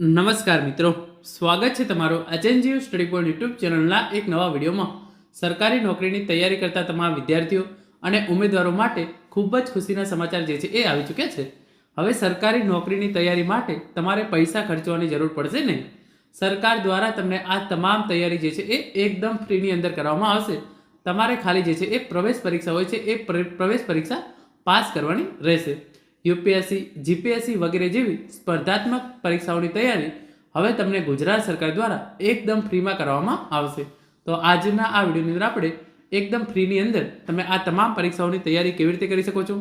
નમસ્કાર મિત્રો. સ્વાગત છે તમારું એચએનજીયુ સ્ટડી પોઈન્ટ યુટ્યુબ ચેનલના એક નવા વિડીયોમાં. સરકારી નોકરીની તૈયારી કરતા તમામ વિદ્યાર્થીઓ અને ઉમેદવારો માટે ખૂબ જ ખુશીના સમાચાર જે છે એ આવી ચૂક્યા છે. હવે સરકારી નોકરીની તૈયારી માટે તમારે પૈસા ખર્ચવાની જરૂર પડશે નહીં. સરકાર દ્વારા તમને આ તમામ તૈયારી જે છે એ એકદમ ફ્રીની અંદર કરવામાં આવશે. તમારે ખાલી જે છે એ પ્રવેશ પરીક્ષા હોય છે એ પ્રવેશ પરીક્ષા પાસ કરવાની રહેશે. યુપીએસસી, જીપીએસસી વગેરે જેવી સ્પર્ધાત્મક પરીક્ષાઓની તૈયારી હવે તમને ગુજરાત સરકાર દ્વારા એકદમ ફ્રીમાં કરવામાં આવશે. તો આજના આ વિડીયોની અંદર આપણે એકદમ ફ્રીની અંદર તમે આ તમામ પરીક્ષાઓની તૈયારી કેવી રીતે કરી શકો છો?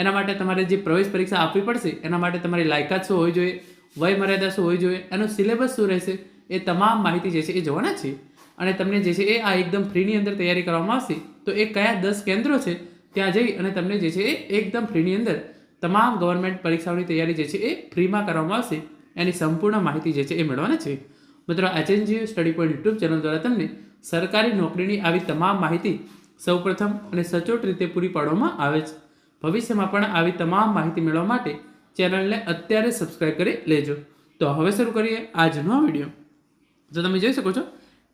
એના માટે તમારે જે પ્રવેશ પરીક્ષા આપવી પડશે, એના માટે તમારી લાયકાત શું હોવી જોઈએ વય મર્યાદા શું હોવી જોઈએ, એનું સિલેબસ શું રહેશે, એ તમામ માહિતી જે છે એ જોવાના છે. અને તમને જે છે એ આ એકદમ ફ્રીની અંદર તૈયારી કરવામાં આવશે, તો એ કયા દસ કેન્દ્રો છે, ત્યાં જઈ અને તમને જે છે એ એકદમ ફ્રીની અંદર તમામ ગવર્મેન્ટ પરીક્ષાઓની તૈયારી જે છે એ ફ્રીમાં કરવામાં આવશે. એની સંપૂર્ણ માહિતી જે છે એ મેળવવાના છે. મિત્રો HNGU study point YouTube channel દ્વારા તમને સરકારી નોકરીની આવી તમામ માહિતી સૌપ્રથમ અને સચોટ રીતે પૂરી પાડવામાં આવે છે. ભવિષ્યમાં પણ આવી તમામ માહિતી મેળવવા માટે ચેનલને અત્યારે સબસ્ક્રાઇબ કરી લેજો. તો હવે શરૂ કરીએ આજનો આ વીડિયો. તો તમે જોઈ શકો છો,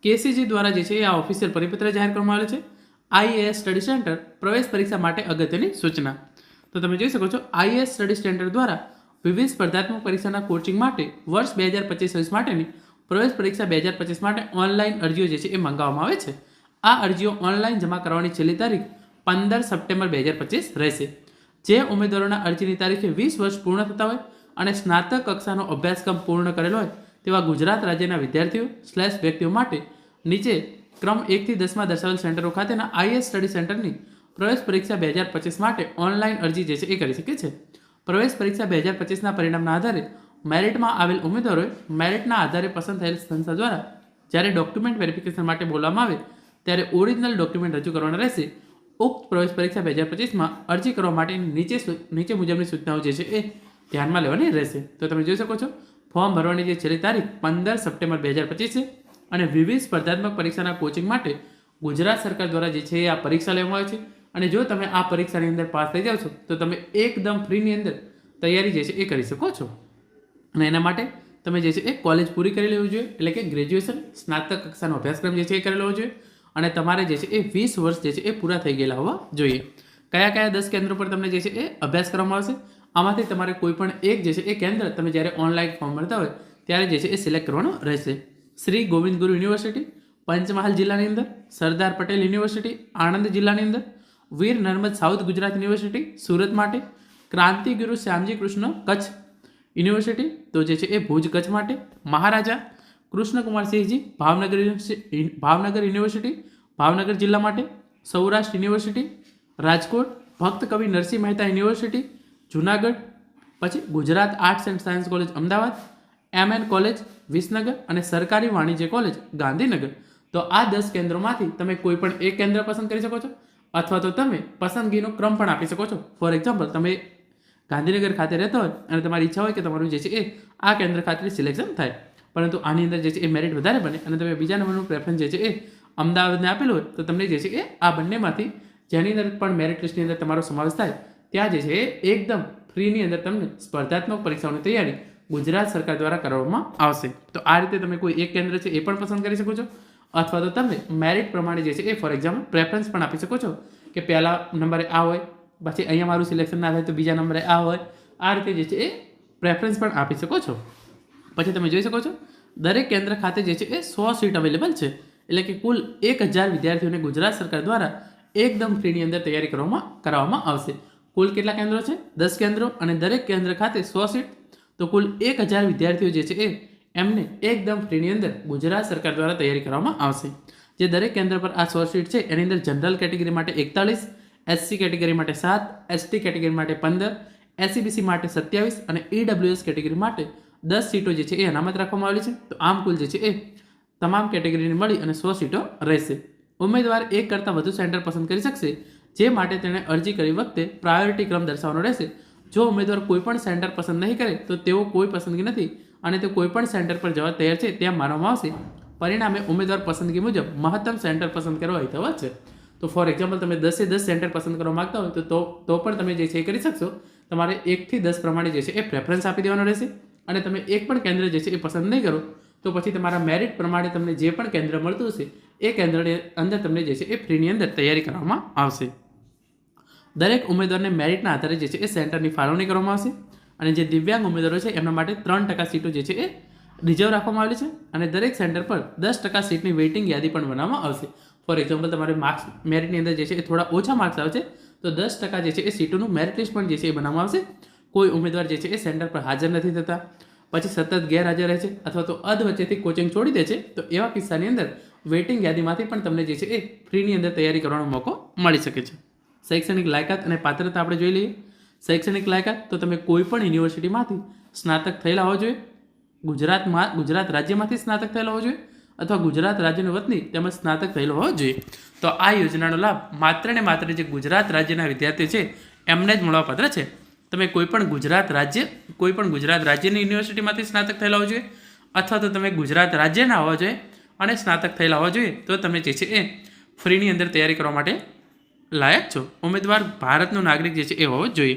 કેસીજી દ્વારા જે છે એ આ ઓફિશિયલ પરિપત્ર જાહેર કરવામાં આવેલ છે. આઈએએસ સ્ટડી સેન્ટર પ્રવેશ પરીક્ષા માટે અગત્યની સૂચના. તો તમે જોઈ શકો છો આઈએસ સ્ટડી સેન્ટર દ્વારા વિવિધ સ્પર્ધાત્મક પરીક્ષાના કોચિંગ માટે વર્ષ બે હજાર પચીસ વીસ માટેની પ્રવેશ પરીક્ષા બે હજાર પચીસ માટે ઓનલાઈન અરજીઓ જે છે એ મંગાવવામાં આવે છે. આ અરજીઓ ઓનલાઈન જમા કરવાની છેલ્લી તારીખ પંદર સપ્ટેમ્બર બે હજાર પચીસ રહેશે. જે ઉમેદવારોના અરજીની તારીખે વીસ વર્ષ પૂર્ણ થતા હોય અને સ્નાતક કક્ષાનો અભ્યાસક્રમ પૂર્ણ કરેલો હોય તેવા ગુજરાત રાજ્યના વિદ્યાર્થીઓ સ્લેશ વ્યક્તિઓ માટે નીચે ક્રમ એકથી દસમાં દર્શાવેલ સેન્ટરો ખાતેના આઈએસ સ્ટડી સેન્ટરની પ્રવેશ પરીક્ષા બે હજાર પચીસ માટે ઓનલાઈન અરજી જે છે એ કરી શકે છે. પ્રવેશ પરીક્ષા બે હજાર પચીસના પરિણામના આધારે મેરિટમાં આવેલ ઉમેદવારોએ મેરિટના આધારે પસંદ થયેલ સંસ્થા દ્વારા જ્યારે ડોક્યુમેન્ટ વેરિફિકેશન માટે બોલાવવામાં આવે ત્યારે ઓરિજિનલ ડોક્યુમેન્ટ રજૂ કરવાના રહેશે. ઉક્ત પ્રવેશ પરીક્ષા બે હજાર પચીસમાં અરજી કરવા માટેની નીચે નીચે મુજબની સૂચનાઓ જે છે એ ધ્યાનમાં લેવાની રહેશે. તો તમે જોઈ શકો છો, ફોર્મ ભરવાની જે છેલ્લી તારીખ પંદર સપ્ટેમ્બર બે હજાર પચીસ છે અને વિવિધ સ્પર્ધાત્મક પરીક્ષાના કોચિંગ માટે ગુજરાત સરકાર દ્વારા જે છે આ પરીક્ષા લેવામાં આવે છે. અને જો તમે આ પરીક્ષાની અંદર પાસ થઈ જાઓ છો, તો તમે એકદમ ફ્રીની અંદર તૈયારી જે છે એ કરી શકો છો. અને એના માટે તમે જે છે એ કોલેજ પૂરી કરી લેવું જોઈએ, એટલે કે ગ્રેજ્યુએશન સ્નાતક કક્ષાનો અભ્યાસક્રમ જે છે એ કરી લેવો જોઈએ, અને તમારે જે છે એ વીસ વર્ષ જે છે એ પૂરા થઈ ગયેલા હોવા જોઈએ. કયા કયા દસ કેન્દ્રો પર તમને જે છે એ અભ્યાસ કરવામાં આવશે, આમાંથી તમારે કોઈ પણ એક જે છે એ કેન્દ્ર તમે જ્યારે ઓનલાઈન ફોર્મ ભરતા હોય, ત્યારે જે છે એ સિલેક્ટ કરવાનું રહેશે. શ્રી ગોવિંદ ગુરુ યુનિવર્સિટી, પંચમહાલ જિલ્લાની અંદર, સરદાર પટેલ યુનિવર્સિટી, આણંદ જિલ્લાની અંદર વીર નર્મદ સાઉથ ગુજરાત યુનિવર્સિટી, સુરત માટે ક્રાંતિગુરુ શ્યામજી કૃષ્ણ કચ્છ યુનિવર્સિટી, તો જે છે એ ભુજ કચ્છ માટે, મહારાજા કૃષ્ણકુમાર સિંહજી ભાવનગર ભાવનગર યુનિવર્સિટી, ભાવનગર જિલ્લા માટે, સૌરાષ્ટ્ર યુનિવર્સિટી, રાજકોટ, ભક્ત કવિ નરસિંહ મહેતા યુનિવર્સિટી, જુનાગઢ, પછી Gujarat arts and science college Ahmedabad MN college, Visnagar અને સરકારી વાણિજ્ય કોલેજ ગાંધીનગર. તો આ દસ કેન્દ્રોમાંથી તમે કોઈ પણ એક કેન્દ્ર પસંદ કરી શકો છો. અથવા તો તમે પસંદગીનો ક્રમ પણ આપી શકો છો. ફોર એક્ઝામ્પલ તમે ગાંધીનગર ખાતે રહેતા હોય અને તમારી ઈચ્છા હોય કે તમારું જે છે એ આ કેન્દ્ર ખાતે સિલેક્શન થાય. પરંતુ આની અંદર જે છે એ મેરિટ વધારે બને અને તમે બીજા નંબરનું પ્રેફરન્સ જે છે એ અમદાવાદને આપેલું હોય, તો તમને જે છે એ આ બંનેમાંથી જેની અંદર પણ મેરિટ લિસ્ટની અંદર તમારો સમાવેશ થાય, ત્યાં જે છે એ એકદમ ફ્રીની અંદર તમને સ્પર્ધાત્મક પરીક્ષાઓની તૈયારી ગુજરાત સરકાર દ્વારા કરવામાં આવશે. તો આ રીતે તમે કોઈ એક કેન્દ્ર છે એ પણ પસંદ કરી શકો છો. અથવા તો તમે મેરિટ પ્રમાણે જે છે એ ફોર એક્ઝામ્પલ પ્રેફરન્સ પણ આપી શકો છો કે પહેલા નંબરે આ હોય, પછી અહીંયા મારું સિલેક્શન ના થાય તો બીજા નંબરે આ હોય. આ રીતે જે છે એ પ્રેફરન્સ પણ આપી શકો છો. પછી તમે જોઈ શકો છો, દરેક કેન્દ્ર ખાતે જે છે એ સો સીટ અવેલેબલ છે. એટલે કે કુલ એક હજાર વિદ્યાર્થીઓને ગુજરાત સરકાર દ્વારા એકદમ ફ્રીની અંદર તૈયારી કરવામાં, કરાવવામાં આવશે. કુલ કેટલા કેન્દ્રો છે? દસ કેન્દ્રો અને દરેક કેન્દ્ર ખાતે સો સીટ તો કુલ એક હજાર વિદ્યાર્થીઓ જે છે એ એમને એકદમ ફ્રીની અંદર ગુજરાત સરકાર દ્વારા તૈયારી કરવામાં આવશે. જે દરેક કેન્દ્ર પર આ સો સીટ છે, એની અંદર જનરલ કેટેગરી માટે એકતાલીસ એસસી કેટેગરી માટે સાત એસટી કેટેગરી માટે પંદર એસસીબીસી માટે સત્યાવીસ અને ઈડબ્લ્યુએસ કેટેગરી માટે દસ સીટો જે છે એ અનામત રાખવામાં આવેલી છે. તો આમ કુલ જે છે એ તમામ કેટેગરીને મળી અને સો સીટો રહેશે. ઉમેદવાર એક કરતાં વધુ સેન્ટર પસંદ કરી શકશે, જે માટે તેણે અરજી કરી વખતે પ્રાયોરિટી ક્રમ દર્શાવવાનો રહેશે. જો ઉમેદવાર કોઈ પણ સેન્ટર પસંદ નહીં કરે, તો તેઓ કોઈ પસંદગી નથી. અને તે કોઈપણ સેન્ટર પર જવા તૈયાર છે, ત્યાં માનવામાં આવશે. પરિણામે ઉમેદવાર પસંદગી મુજબ મહત્તમ સેન્ટર પસંદ કરવા હિતવ છે. તો ફોર એક્ઝામ્પલ તમે દસે દસ સેન્ટર પસંદ કરવા માંગતા હોય, તો તો પણ તમે જે છે એ કરી શકશો. તમારે એકથી દસ પ્રમાણે જે છે એ પ્રેફરન્સ આપી દેવાનો રહેશે. અને તમે એક પણ કેન્દ્ર જે છે એ પસંદ નહીં કરો, તો પછી તમારા મેરિટ પ્રમાણે તમને જે પણ કેન્દ્ર મળતું હશે, એ કેન્દ્રની અંદર તમને જે છે એ ફ્રીની અંદર તૈયારી કરવામાં આવશે. દરેક ઉમેદવારને મેરિટના આધારે જે છે એ સેન્ટરની ફાળવણી કરવામાં આવશે. અને જે દિવ્યાંગ ઉમેદવારો છે, એમના માટે ત્રણ ટકા સીટો જે છે એ રિઝર્વ રાખવામાં આવેલી છે અને દરેક સેન્ટર પર દસ ટકા સીટની વેઇટિંગ યાદી પણ બનાવવામાં આવશે. ફોર એક્ઝામ્પલ તમારે માર્ક્સ મેરિટની અંદર જે છે એ થોડા ઓછા માર્ક્સ આવશે, તો દસ ટકા જે છે એ સીટોનું મેરિટ લિસ્ટ પણ જે છે એ બનાવવામાં આવશે. કોઈ ઉમેદવાર જે છે એ સેન્ટર પર હાજર નથી થતા, પછી સતત ગેરહાજર રહે છે અથવા તો અધ વચ્ચેથી કોચિંગ છોડી દે છે, તો એવા કિસ્સાની અંદર વેઇટિંગ યાદીમાંથી પણ તમને જે છે એ ફ્રીની અંદર તૈયારી કરવાનો મોકો મળી શકે છે. શૈક્ષણિક લાયકાત અને પાત્રતા આપણે જોઈ લઈએ. શૈક્ષણિક લાયકાત તો તમે કોઈ પણ યુનિવર્સિટીમાંથી સ્નાતક થયેલા હોવા જોઈએ. ગુજરાતમાં, ગુજરાત રાજ્યમાંથી સ્નાતક થયેલા હોવા જોઈએ અથવા ગુજરાત રાજ્યનો વતની તેમજ સ્નાતક થયેલો હોવો જોઈએ. તો આ યોજનાનો લાભ માત્ર ને માત્ર જે ગુજરાત રાજ્યના વિદ્યાર્થીઓ છે, એમને જ મળવાપાત્ર છે. તમે કોઈપણ ગુજરાત રાજ્ય કોઈપણ ગુજરાત રાજ્યની યુનિવર્સિટીમાંથી સ્નાતક થયેલા હોવા જોઈએ અથવા તો તમે ગુજરાત રાજ્યના હોવા જોઈએ અને સ્નાતક થયેલા હોવા જોઈએ, તો તમે જે છે એ ફ્રીની અંદર તૈયારી કરવા માટે લાયક છો. ઉમેદવાર ભારતનો નાગરિક જે છે એ હોવો જોઈએ.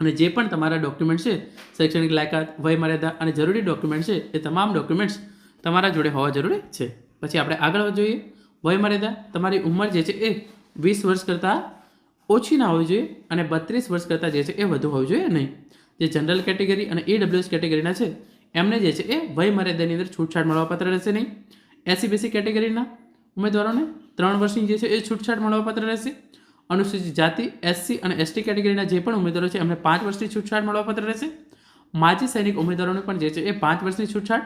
અને જે પણ તમારા ડોક્યુમેન્ટ છે, શૈક્ષણિક લાયકાત વય મર્યાદા અને જરૂરી ડોક્યુમેન્ટ છે, એ તમામ ડોક્યુમેન્ટ્સ તમારા જોડે હોવા જરૂરી છે. પછી આપણે આગળ જોઈએ. વય મર્યાદા તમારી ઉંમર જે છે એ વીસ વર્ષ કરતાં ઓછી ના હોવી જોઈએ અને બત્રીસ વર્ષ કરતાં જે છે એ વધુ હોવી જોઈએ નહીં. જે જનરલ કેટેગરી અને ઈડબ્લ્યુએસ કેટેગરીના છે, એમને જે છે એ વયમર્યાદાની અંદર છૂટછાટ મળવાપાત્ર રહેશે નહીં. એસીબીસી કેટેગરીના ઉમેદવારોને ત્રણ વર્ષની જે છે એ છૂટછાટ મળવાપાત્ર રહેશે. અનુસૂચિત જાતિ એસસી અને એસટી કેટેગરીના જે પણ ઉમેદવારો છે, એમને પાંચ વર્ષની છૂટછાટ મળવાપાત્ર રહેશે. માજી સૈનિક ઉમેદવારોને પણ જે છે, એ પાંચ વર્ષની છૂટછાટ.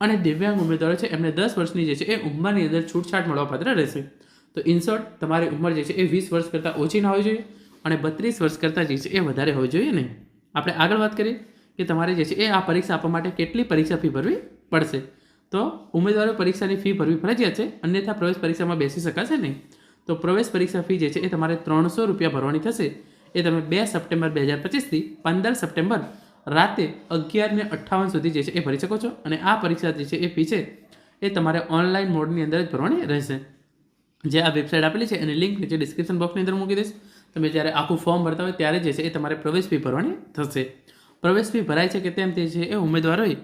અને દિવ્યાંગ ઉમેદવારો છે, એમને દસ વર્ષની જે છે, એ ઉંમરની અંદર છૂટછાટ મળવાપાત્ર રહેશે. તો ઇન્સોર્ટ, તમારી ઉંમર જે છે, એ વીસ વર્ષ કરતાં ઓછી ના હોવી જોઈએ અને બત્રીસ વર્ષ કરતાં જે છે, એ વધારે હોવી જોઈએ નહીં. આપણે આગળ વાત કરીએ કે તમારે જે છે, એ આ પરીક્ષા આપવા માટે કેટલી પરીક્ષા ફી ભરવી પડશે. તો ઉમેદવારો પરીક્ષાની ફી ભરવી ફરજિયાત છે, અન્યથા પ્રવેશ પરીક્ષામાં બેસી શકાશે નહીં. તો પ્રવેશ પરીક્ષા ફી જે છે એ તમારે ત્રણસો રૂપિયા ભરવાની થશે. એ તમે બે સપ્ટેમ્બર બે હજાર પચીસથી પંદર સપ્ટેમ્બર રાતે અગિયાર ને અઠ્ઠાવન સુધી જે છે એ ભરી શકો છો. અને આ પરીક્ષા જે છે એ ફી છે એ તમારે ઓનલાઈન મોડની અંદર જ ભરવાની રહેશે. જે આ વેબસાઇટ આપેલી છે એની લિંક નીચે ડિસ્ક્રિપ્શન બોક્સની અંદર મૂકી દઈશ. તમે જ્યારે આખું ફોર્મ ભરતા હોય ત્યારે જે છે એ તમારે પ્રવેશ ફી ભરવાની થશે. પ્રવેશ ફી ભરાય છે કે તેમ તે છે એ ઉમેદવારોએ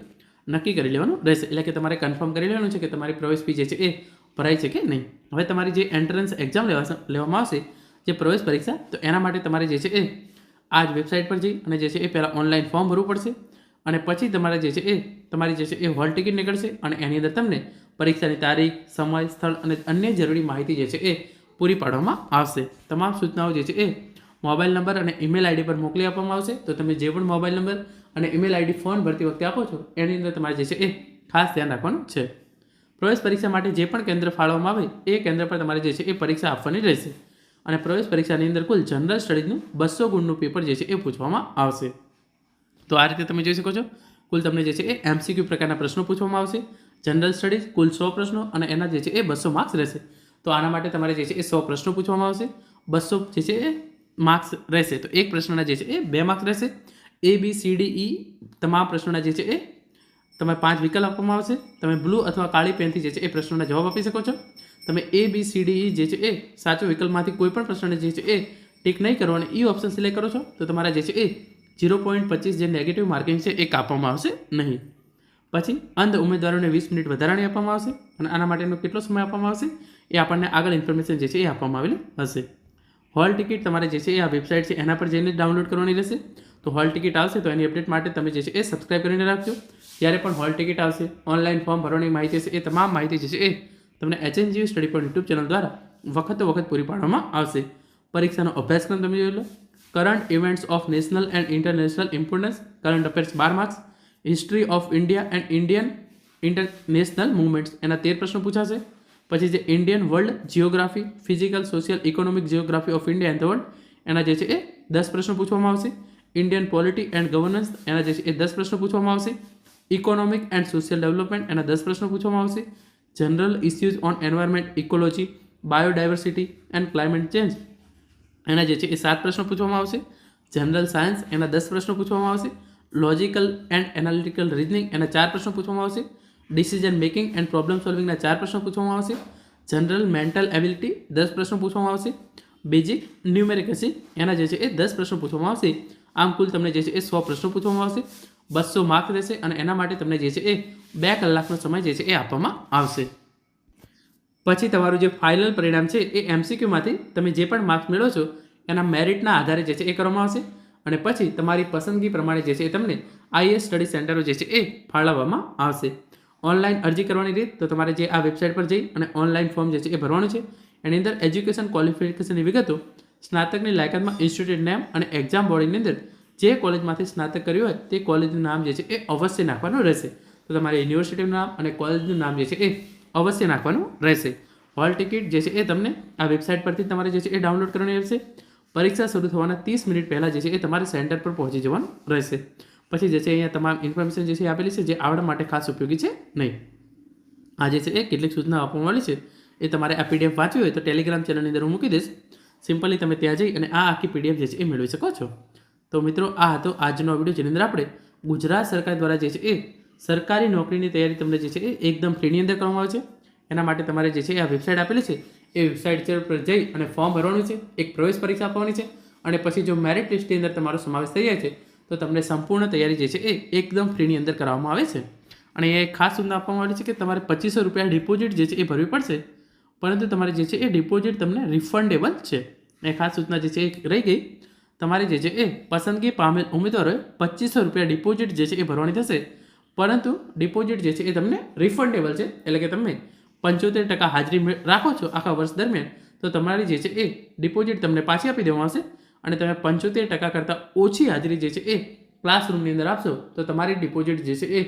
નક્કી કરી લેવાનું રહેશે. એટલે કે તમારે કન્ફર્મ કરી લેવાનું છે કે તમારી પ્રવેશ ફી જે છે એ ભરાય છે કે નહીં. હવે તમારી જે એન્ટ્રન્સ એક્ઝામ લેવા લેવામાં આવશે, જે પ્રવેશ પરીક્ષા, તો એના માટે તમારે જે છે એ આ જ વેબસાઇટ પર જઈ અને જે છે એ પહેલાં ઓનલાઈન ફોર્મ ભરવું પડશે અને પછી તમારે જે છે એ, તમારી જે છે એ હોલ ટિકિટ નીકળશે અને એની અંદર તમને પરીક્ષાની તારીખ, સમય, સ્થળ અને અન્ય જરૂરી માહિતી જે છે એ પૂરી પાડવામાં આવશે. તમામ સૂચનાઓ જે છે એ મોબાઈલ નંબર અને ઈમેલ આઈડી પર મોકલી આપવામાં આવશે. તો તમે જે પણ મોબાઈલ નંબર અને ઈમેલ આઈડી ફોન ભરતી વખતે આપો છો, એની અંદર તમારે જે છે એ ખાસ ધ્યાન રાખવાનું છે. પ્રવેશ પરીક્ષા માટે જે પણ કેન્દ્ર ફાળવવામાં આવે, એ કેન્દ્ર પર તમારે જે છે એ પરીક્ષા આપવાની રહેશે. અને પ્રવેશ પરીક્ષાની અંદર કુલ જનરલ સ્ટડીઝનું બસો ગુણનું પેપર જે છે એ પૂછવામાં આવશે. તો આ રીતે તમે જોઈ શકો છો. કુલ તમને જે છે એ એમસીક્યુ પ્રકારના પ્રશ્નો પૂછવામાં આવશે. જનરલ સ્ટડીઝ કુલ સો પ્રશ્નો અને એના જે છે એ બસો માર્ક્સ રહેશે. તો આના માટે તમારે જે છે એ સો પ્રશ્નો પૂછવામાં આવશે. બસો જે છે એ માર્ક્સ રહેશે. તો એક પ્રશ્નના જે છે એ બે માર્ક્સ રહેશે. એ બી સી ડી ઈ તમામ પ્રશ્નોના જે છે એ તમે પાંચ વિકલ્પ આપવામાં આવશે. તમે બ્લુ અથવા કાળી પેનથી જે છે એ પ્રશ્નોના જવાબ આપી શકો છો. તમે એ બી સી ડી જે છે એ સાચો વિકલ્પમાંથી કોઈ પણ પ્રશ્નને જે છે એ ટીક નહીં કરો અને ઈ ઓપ્શન સિલેક્ટ કરો છો, તો તમારા જે છે એ ઝીરો પોઈન્ટ પચીસ જે નેગેટિવ માર્કિંગ છે એ કાપવામાં આવશે નહીં. પછી અંધ ઉમેદવારોને વીસ મિનિટ વધારાની આપવામાં આવશે અને આના માટેનો કેટલો સમય આપવામાં આવશે એ આપણને આગળ ઇન્ફોર્મેશન જે છે એ આપવામાં આવેલી હશે. હોલ ટિકિટ તમારે જે છે એ આ વેબસાઇટ છે એના પર જઈને ડાઉનલોડ કરવાની રહેશે. તો હોલ ટિકિટ આવશે તો એની અપડેટ માટે તમે જે છે એ સબસ્ક્રાઇબ કરીને રાખજો. જ્યારે પણ હોલ ટિકિટ આવશે. ઓનલાઈન ફોર્મ ભરવાની માહિતી છે એ તમામ માહિતી જે છે એ તમને એચએનજીયુ સ્ટડી પર યુટ્યુબ ચેનલ દ્વારા વખતો વખત પૂરી પાડવામાં આવશે. પરીક્ષાનો અભ્યાસક્રમ તમે જોઈ લો. Current events of national and international importance current affairs bar marks history of India and Indian international movements એના તેર પ્રશ્નો પૂછાશે. પછી જે Indian world geography physical social economic geography of India and the world એના જે છે એ દસ પ્રશ્નો પૂછવામાં આવશે. ઇન્ડિયન પોલિટી એન્ડ ગવર્નન્સ એના જે છે એ દસ પ્રશ્નો પૂછવામાં આવશે. ઇકોનોમિક એન્ડ સોશિયલ ડેવલપમેન્ટ એના દસ પ્રશ્નો પૂછવામાં આવશે. General issues on environment ecology biodiversity and climate change એના જે છે એ સાત પ્રશ્નો પૂછવામાં આવશે. જનરલ સાયન્સ એના દસ પ્રશ્નો પૂછવામાં આવશે. લોજિકલ એન્ડ એનાલિટિકલ રિઝનિંગ એના ચાર પ્રશ્નો પૂછવામાં આવશે. ડિસિઝન મેકિંગ એન્ડ પ્રોબ્લેમ સોલ્વિંગના ચાર પ્રશ્નો પૂછવામાં આવશે. જનરલ મેન્ટલ એબિલિટી દસ પ્રશ્નો પૂછવામાં આવશે. બેઝિક ન્યુમેરિકસી એના જે છે એ દસ પ્રશ્નો પૂછવામાં આવશે. આમ કુલ તમને જે છે એ સો પ્રશ્નો પૂછવામાં આવશે. બસો માર્ક રહેશે અને એના માટે તમને જે છે એ બે કલાકનો સમય જે છે એ આપવામાં આવશે. પછી તમારું જે ફાઇનલ પરિણામ છે એ એમસીક્યુમાંથી તમે જે પણ માર્ક્સ મેળવો છો, એના મેરિટના આધારે જે છે એ કરવામાં આવશે. અને પછી તમારી પસંદગી પ્રમાણે જે છે એ તમને આઈએસ સ્ટડી સેન્ટરો જે છે એ ફાળવવામાં આવશે. ઓનલાઈન અરજી કરવાની રીત, તો તમારે જે આ વેબસાઇટ પર જઈ અને ઓનલાઈન ફોર્મ જે છે એ ભરવાનું છે. એની અંદર એજ્યુકેશન ક્વોલિફિકેશનની વિગતો, સ્નાતકની લાયકાતમાં ઇન્સ્ટિટ્યૂટ નેમ અને એક્ઝામ બોર્ડની અંદર જે કોલેજમાંથી સ્નાતક કર્યું હોય, તે કોલેજનું નામ જે છે એ અવશ્ય નાખવાનું રહેશે. તો તમારે યુનિવર્સિટીનું નામ અને કોલેજનું નામ જે છે એ અવશ્ય નાખવાનું રહેશે. હોલ ટિકિટ જે છે એ તમને આ વેબસાઇટ પરથી તમારે જે છે એ ડાઉનલોડ કરવાની રહેશે. પરીક્ષા શરૂ થવાના ત્રીસ મિનિટ પહેલાં જે છે એ તમારે સેન્ટર પર પહોંચી જવાનું રહેશે. પછી જે છે અહીંયા તમામ ઇન્ફોર્મેશન જે છે આપેલી છે, જે આવડવા માટે ખાસ ઉપયોગી છે નહીં. આ જે છે એ કેટલીક સૂચના આપવામાં આવી છે, એ તમારે આ પીડીએફ વાંચવી હોય તો ટેલિગ્રામ ચેનલની અંદર હું મૂકી દઈશ. સિમ્પલી તમે ત્યાં જઈ અને આ આખી પીડીએફ જે છે એ મેળવી શકો છો. તો મિત્રો, આ હતો આજનો વીડિયો, જેની અંદર આપણે ગુજરાત સરકાર દ્વારા જે છે એ સરકારી નોકરીની તૈયારી તમને જે છે એ એકદમ ફ્રીની અંદર કરવામાં આવે છે. એના માટે તમારે જે છે આ વેબસાઇટ આપેલી છે, એ વેબસાઇટ પર જઈ અને ફોર્મ ભરવાનું છે, એક પ્રવેશ પરીક્ષા આપવાની છે અને પછી જો મેરિટ લિસ્ટની અંદર તમારો સમાવેશ થઈ જાય છે, તો તમને સંપૂર્ણ તૈયારી જે છે એ એકદમ ફ્રીની અંદર કરવામાં આવે છે. અને એ ખાસ સૂચના આપવામાં આવી છે કે તમારે પચીસો રૂપિયા ડિપોઝિટ જે છે એ ભરવી પડશે, પરંતુ તમારે જે છે એ ડિપોઝિટ તમને રિફંડેબલ છે. એ ખાસ સૂચના જે છે એ રહી ગઈ. તમારે જે છે એ પસંદગી પામેલ ઉમેદવારોએ પચીસો રૂપિયા ડિપોઝિટ જે છે એ ભરવાની થશે. પરંતુ ડિપોઝિટ જે છે એ તમને રિફંડેબલ છે. એટલે કે તમે પંચોતેર ટકા હાજરી રાખો છો આખા વર્ષ દરમિયાન, તો તમારી જે છે એ ડિપોઝિટ તમને પાછી આપી દેવામાં આવશે. અને તમે પંચોતેર ટકા કરતાં ઓછી હાજરી જે છે એ ક્લાસરૂમની અંદર આપશો, તો તમારી ડિપોઝિટ જે છે એ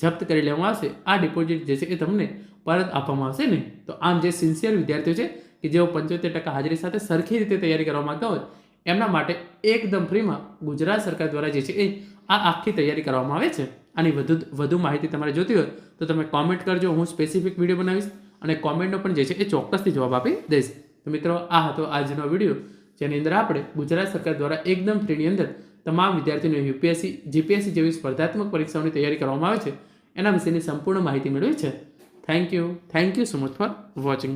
જપ્ત કરી લેવામાં આવશે. આ ડિપોઝિટ જે છે એ તમને પરત આપવામાં આવશે નહીં. તો આમ જે સિન્સિયર વિદ્યાર્થીઓ છે, કે જેઓ પંચોતેર ટકા હાજરી સાથે સરખી રીતે તૈયારી કરવા માંગતા હોય એમના માટે એકદમ ફ્રીમાં ગુજરાત સરકાર દ્વારા જે છે એ આ આખી તૈયારી કરવામાં આવે છે. આની વધુ વધુ માહિતી તમારે જોતી હોય તો તમે કોમેન્ટ કરજો, હું સ્પેસિફિક વીડિયો બનાવીશ અને કોમેન્ટનો પણ જે છે એ ચોક્કસથી જવાબ આપી દઈશ. તો મિત્રો, આ હતો આજનો વીડિયો જેની અંદર આપણે ગુજરાત સરકાર દ્વારા એકદમ ફ્રીની અંદર તમામ વિદ્યાર્થીઓને યુપીએસસી, જીપીએસસી જેવી સ્પર્ધાત્મક પરીક્ષાઓની તૈયારી કરવામાં આવે છે. એના વિશેની સંપૂર્ણ માહિતી મેળવી છે. Thank you thank you so much for watching